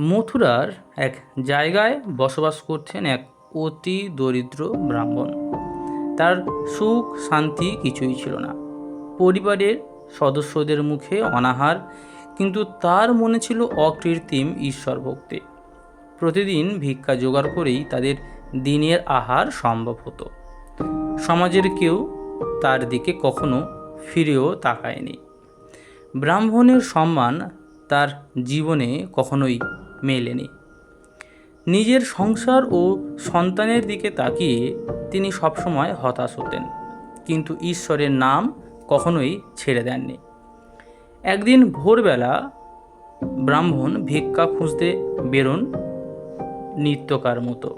মথুরার এক জায়গায় বসবাস করছেন এক অতি দরিদ্র ব্রাহ্মণ। তার সুখ, শান্তি কিছুই ছিল না। পরিবারের সদস্যদের মুখে অনাহার, কিন্তু তার মনে ছিল অকৃত্রিম ঈশ্বর ভক্তি প্রতিদিন ভিক্ষা জোগাড় করেই তাদের দিনের আহার সম্ভব হতো। সমাজের কেউ তার দিকে কখনো ফিরেও তাকায়নি। ব্রাহ্মণের সম্মান তার জীবনে কখনোই মেলেনি। নিজের সংসার ও সন্তানের দিকে তাকিয়ে তিনি সবসময় হতাশ হতেন, কিন্তু ঈশ্বরের নাম কখনোই ছেড়ে দেননি। একদিন ভোরবেলা ব্রাহ্মণ ভিক্ষা খুঁজতে বেরোন নিত্যকার মতো।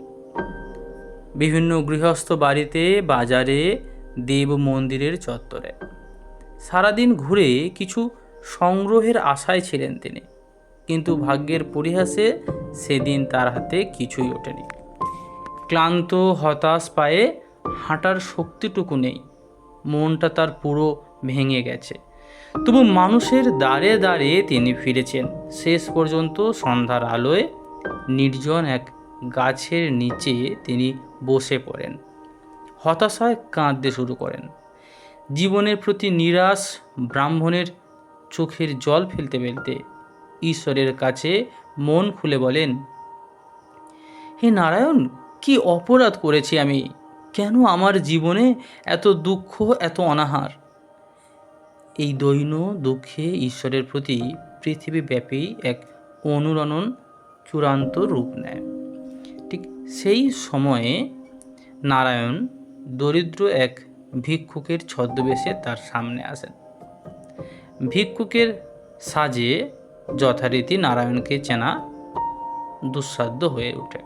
বিভিন্ন গৃহস্থ বাড়িতে, বাজারে, দেব মন্দিরের চত্বরে। সারাদিন ঘুরে কিছু সংগ্রহের আশায় ছিলেন তিনি। কিন্তু ভাগ্যের পরিহাসে সেদিন তার হাতে কিছুই ওঠেনি। ক্লান্ত হতাশ পায়ে হাঁটার শক্তিটুকু নেই। মনটা তার পুরো ভেঙে গেছে। তবু মানুষের দ্বারে দ্বারে তিনি ফিরেছেন। শেষ পর্যন্ত সন্ধ্যার আলোয় নির্জন এক গাছের নিচে তিনি বসে পড়েন। হতাশায় কাঁদতে শুরু করেন। জীবনের প্রতি নিরাশ ব্রাহ্মণের চোখের জল ফেলতে ফেলতে ঈশ্বরের কাছে মন খুলে বলেন, হে নারায়ণ, কি অপরাধ করেছি আমি? কেন আমার জীবনে এত দুঃখ, এত অনাহার? এই দৈন দুঃখে ঈশ্বরের প্রতি পৃথিবীব্যাপী এক অনুরণন চূড়ান্ত রূপ নেয়। ঠিক সেই সময়ে নারায়ণ দরিদ্র এক ভিক্ষুকের ছদ্মবেশে তার সামনে আসেন। ভিক্ষুকের সাজে যথারীতি নারায়ণকে চেনা দুঃসাধ্য হয়ে ওঠে।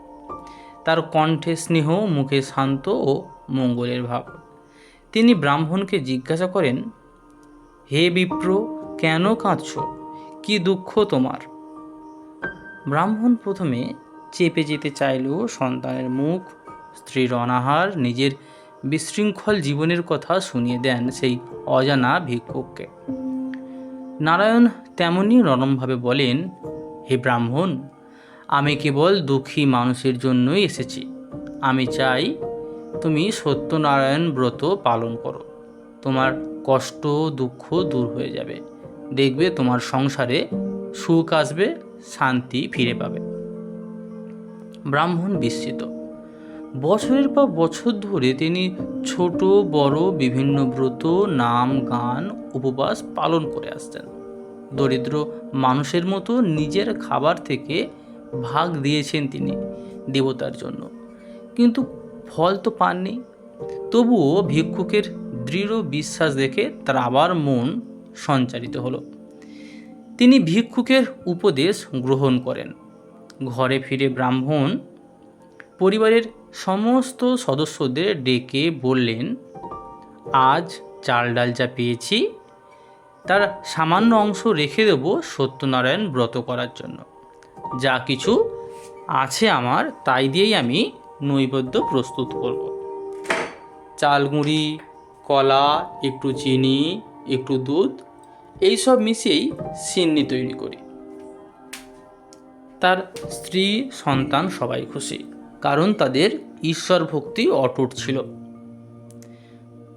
তার কণ্ঠে স্নেহ, মুখে শান্ত ও মঙ্গলের ভাব। তিনি ব্রাহ্মণকে জিজ্ঞাসা করেন, হে বিপ্র, কেন কাঁদছ? কি দুঃখ তোমার? ব্রাহ্মণ প্রথমে চেপে যেতে চাইলেও সন্তানের মুখ, স্ত্রীর অনাহার, নিজের বিশৃঙ্খল জীবনের কথা শুনিয়ে দেন সেই অজানা ভিক্ষুককে। নারায়ণ তেমনই নরমভাবে বলেন, হে ব্রাহ্মণ, আমি কেবল দুঃখী মানুষের জন্যই এসেছি। আমি চাই তুমি সত্যনারায়ণ ব্রত পালন করো। তোমার কষ্ট, দুঃখ দূর হয়ে যাবে। দেখবে তোমার সংসারে সুখ আসবে, শান্তি ফিরে পাবে। ব্রাহ্মণ বিস্মিত। বছরের পর বছর ধরে তিনি ছোট, বড়, বিভিন্ন ব্রত, নাম, গান, উপবাস পালন করে আসতেন। দরিদ্র মানুষের মতো নিজের খাবার থেকে ভাগ দিয়েছেন তিনি দেবতার জন্য। কিন্তু ফল তো পাননি। তবুও ভিক্ষুকের দৃঢ় বিশ্বাস দেখে তার আবার মন সঞ্চারিত হলো। তিনি ভিক্ষুকের উপদেশ গ্রহণ করেন। ঘরে ফিরে ব্রাহ্মণ পরিবারের সমস্ত সদস্যদের ডেকে বললেন, আজ চাল ডাল যা পেয়েছি, তার সামান্য অংশ রেখে দেব সত্যনারায়ণ ব্রত করার জন্য। যা কিছু আছে আমার তাই দিয়েই আমি নৈবেদ্য প্রস্তুত করব। চাল গুঁড়ি, কলা, একটু চিনি, একটু দুধ এইসব মিশিয়েই সিন্নি তৈরি করি। তার স্ত্রী, সন্তান সবাই খুশি। কারণ তাদের ঈশ্বর ভক্তি অটুট ছিল।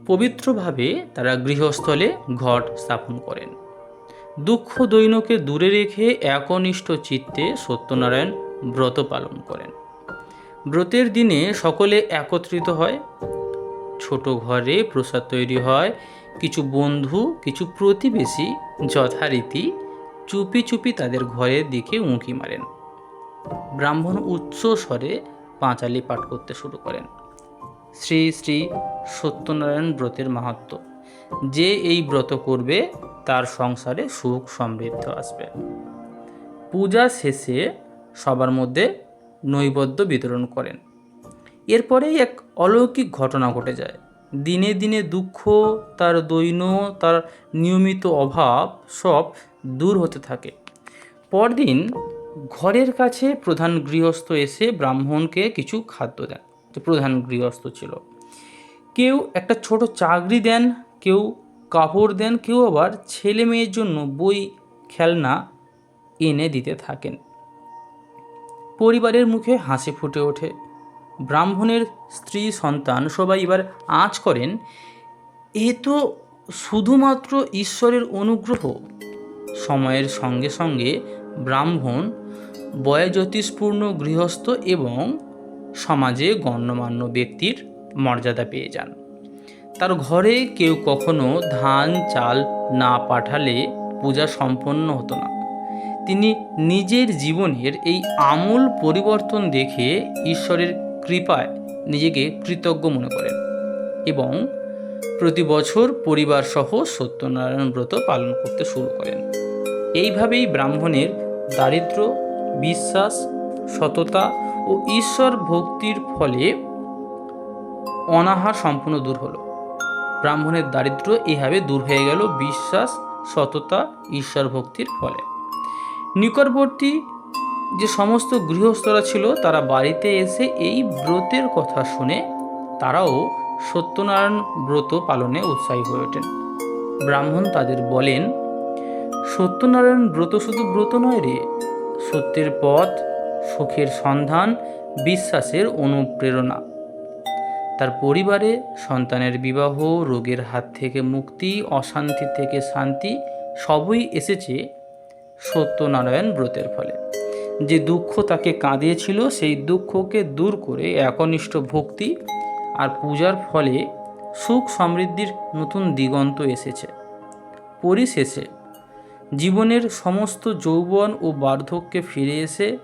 পবিত্রভাবে তারা গৃহস্থলে ঘট স্থাপন করেন। দুঃখ দৈনকে দূরে রেখে একনিষ্ঠ চিত্তে সত্যনারায়ণ ব্রত পালন করেন। ব্রতের দিনে সকলে একত্রিত হয়। ছোট ঘরে প্রসাদ তৈরি হয়। কিছু বন্ধু, কিছু প্রতিবেশী যথারীতি চুপি চুপি তাদের ঘরের দিকে উঁকি মারেন। ব্রাহ্মণ উচ্চ স্বরে পাঁচালি পাঠ করতে শুরু করেন। শ্রী শ্রী সত্যনারায়ণ ব্রতের মাহাত্ম। যে এই ব্রত করবে, তার সংসারে সুখ সমৃদ্ধ আসবে। পূজা শেষে সবার মধ্যে নৈবেদ্য বিতরণ করেন। এরপরেই এক অলৌকিক ঘটনা ঘটে যায়। দিনে দিনে দুঃখ, তার দৈন্য তার নিয়মিত অভাব সব দূর হতে থাকে। পরদিন ঘরের কাছে প্রধান গৃহস্থ এসে ব্রাহ্মণকে কিছু খাদ্য দেন। যে প্রধান গৃহস্থ ছিল। কেউ একটা ছোট চাকরি দেন, কেউ কাপড় দেন, কেউ আবার ছেলে মেয়ের জন্য বই, খেলনা এনে দিতে থাকেন। পরিবারের মুখে হাসি ফুটে ওঠে। ব্রাহ্মণের স্ত্রী, সন্তান সবাই এবার আঁচ করেন, এ তো শুধুমাত্র ঈশ্বরের অনুগ্রহ। সময়ের সঙ্গে সঙ্গে ব্রাহ্মণ, বয়োজ্যোতিষপূর্ণ গৃহস্থ এবং সমাজে গণ্যমান্য ব্যক্তির মর্যাদা পেয়ে যান। তার ঘরে কেউ কখনো ধান, চাল না পাঠালে পূজা সম্পন্ন হতো না। তিনি নিজের জীবনের এই আমূল পরিবর্তন দেখে ঈশ্বরের কৃপায় নিজেকে কৃতজ্ঞ মনে করেন এবং প্রতি বছর পরিবার সহ সত্যনারায়ণ ব্রত পালন করতে শুরু করেন। এইভাবেই ব্রাহ্মণের দারিদ্র, বিশ্বাস, সততা ও ঈশ্বর ভক্তির ফলে অনাহার সম্পূর্ণ দূর হলো। ব্রাহ্মণের দারিদ্র এইভাবে দূর হয়ে গেল বিশ্বাস, সততা, ঈশ্বর ভক্তির ফলে। নিকটবর্তী যে সমস্ত গৃহস্থরা ছিল, তারা বাড়িতে এসে এই ব্রতের কথা শুনে তারাও সত্যনারায়ণ ব্রত পালনে উৎসাহী হয়ে ওঠেন। ব্রাহ্মণ তাদের বলেন সত্যনারায়ণ ব্রত শুধু ব্রত নয় রে। সত্যের পথ, সুখের সন্ধান, বিশ্বাসের অনুপ্রেরণা। তার পরিবারে সন্তানের বিবাহ, রোগের হাত থেকে মুক্তি, অশান্তি থেকে শান্তি সবই এসেছে সত্যনারায়ণ ব্রতের ফলে। যে দুঃখ তাকে কাঁদিয়েছিল, সেই দুঃখকে দূর করে একনিষ্ঠ ভক্তি আর পূজার ফলে সুখ সমৃদ্ধির নতুন দিগন্ত এসেছে। পরিশেষে জীবনের সমস্ত যৌবন ও বার্ধক্যে ফিরে এসে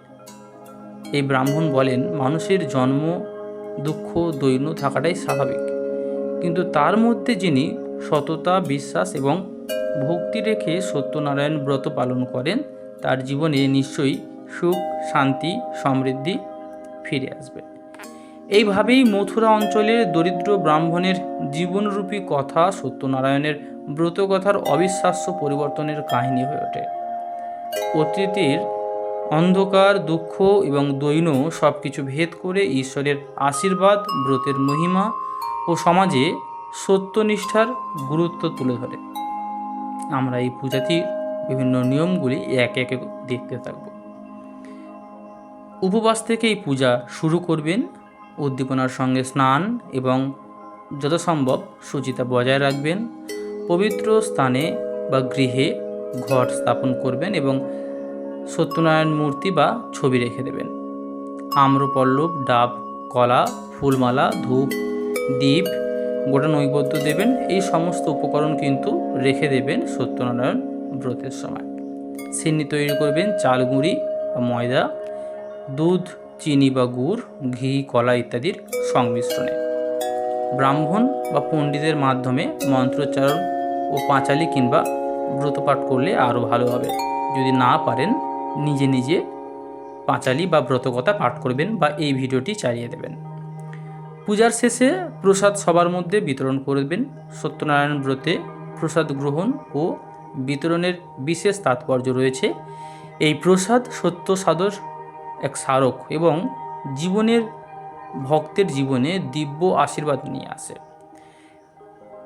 এই ব্রাহ্মণ বলেন, মানুষের জন্ম, দুঃখ, দৈন্য থাকাটাই স্বাভাবিক। কিন্তু তার মধ্যে যিনি সততা, বিশ্বাস এবং ভক্তি রেখে সত্যনারায়ণ ব্রত পালন করেন, তার জীবনে নিশ্চয়ই সুখ, শান্তি, সমৃদ্ধি ফিরে আসবে। এইভাবেই মথুরা অঞ্চলের দরিদ্র ব্রাহ্মণের জীবনরূপী কথা সত্যনারায়ণের ব্রতকথার অবিশ্বাস্য পরিবর্তনের কাহিনী হয়ে ওঠে। অতীতের অন্ধকার, দুঃখ এবং দৈন সব কিছু ভেদ করে ঈশ্বরের আশীর্বাদ, ব্রতের মহিমা ও সমাজে সত্যনিষ্ঠার গুরুত্ব তুলে ধরে। আমরা এই পূজাটির বিভিন্ন নিয়মগুলি এক একে দেখতে থাকব। উপবাস থেকে এই পূজা শুরু করবেন। উদ্দীপনার সঙ্গে স্নান এবং যথাসম্ভব সুচিতা বজায় রাখবেন, পবিত্র স্থানে বা গৃহে ঘট স্থাপন করবেন এবং সত্যনারায়ণ মূর্তি বা ছবি রেখে দেবেন। আম্রপল্লব, ডাব, কলা, ফুলমালা, ধূপ দ্বীপ গোটা নৈবেদ্য দেবেন। এই সমস্ত উপকরণ কিন্তু রেখে দেবেন সত্যনারায়ণ ব্রতের সময়। সিন্নি তৈরি করবেন চাল গুঁড়ি বা ময়দা, দুধ চিনি বা গুড়, ঘি, কলা ইত্যাদির সংমিশ্রণে। ব্রাহ্মণ বা পণ্ডিতের মাধ্যমে মন্ত্রোচ্চারণ ও পাঁচালি কিংবা ব্রতপাঠ করলে আরও ভালো হবে। যদি না পারেন, নিজে নিজে পাঁচালি বা ব্রতকথা পাঠ করবেন বা এই ভিডিওটি চালিয়ে দেবেন। পূজার শেষে প্রসাদ সবার মধ্যে বিতরণ করবেন। সত্যনারায়ণ ব্রতে প্রসাদ গ্রহণ ও বিতরণের বিশেষ তাৎপর্য রয়েছে। এই প্রসাদ সত্য সাদর এক স্মারক এবং জীবনের ভক্তের জীবনে দিব্য আশীর্বাদ নিয়ে আসে।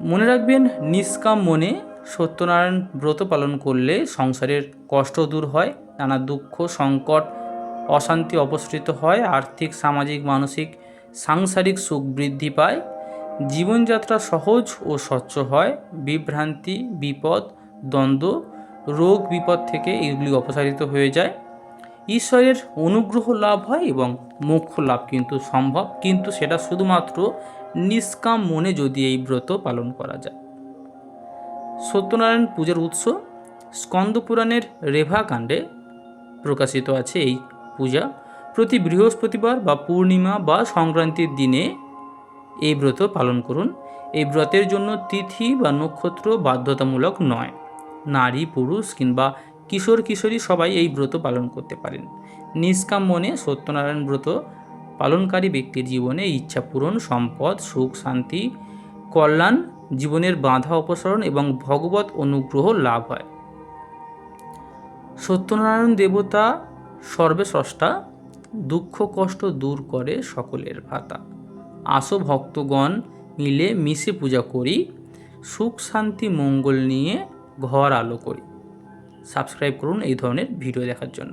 মনে রাখবেন, নিষ্কাম মনে সত্যনারায়ণ ব্রত পালন করলে সংসারের কষ্ট দূর হয়, নানা দুঃখ, সংকট, অশান্তি অপসৃত হয়, আর্থিক, সামাজিক, মানসিক, সাংসারিক সুখ বৃদ্ধি পায়। জীবনযাত্রা সহজ ও স্বচ্ছ হয়। বিভ্রান্তি, বিপদ, দ্বন্দ্ব, রোগ, বিপদ থেকে এগুলি অপসারিত হয়ে যায়। ঈশ্বরের অনুগ্রহ লাভ হয় এবং মোক্ষ লাভ কিন্তু সম্ভব। কিন্তু সেটা শুধুমাত্র নিষ্কাম মনে যদি এই ব্রত পালন করা যায়। সত্যনারায়ণ পূজার উৎস স্কন্দ পুরাণের রেভা কাণ্ডে প্রকাশিত আছে এই পূজা। প্রতি বৃহস্পতিবার বা পূর্ণিমা বা সংক্রান্তির দিনে এই ব্রত পালন করুন। এই ব্রতের জন্য তিথি বা নক্ষত্র বাধ্যতামূলক নয়। নারী, পুরুষ কিংবা কিশোর কিশোরী সবাই এই ব্রত পালন করতে পারেন। নিষ্কাম মনে সত্যনারায়ণ ব্রত পালনকারী ব্যক্তির জীবনে ইচ্ছা পূরণ, সম্পদ, সুখ, শান্তি, কল্যাণ, জীবনের বাধা অপসারণ এবং ভগবত অনুগ্রহ লাভ হয়। সত্যনারায়ণ দেবতা সর্বেস্রষ্টা, দুঃখ কষ্ট দূর করে সকলের ভাতা। আসো ভক্তগণ মিলে মিশে পূজা করি, সুখ শান্তি মঙ্গল নিয়ে ঘর আলো করি। সাবস্ক্রাইব করুন এই ধরনের ভিডিও দেখার জন্য।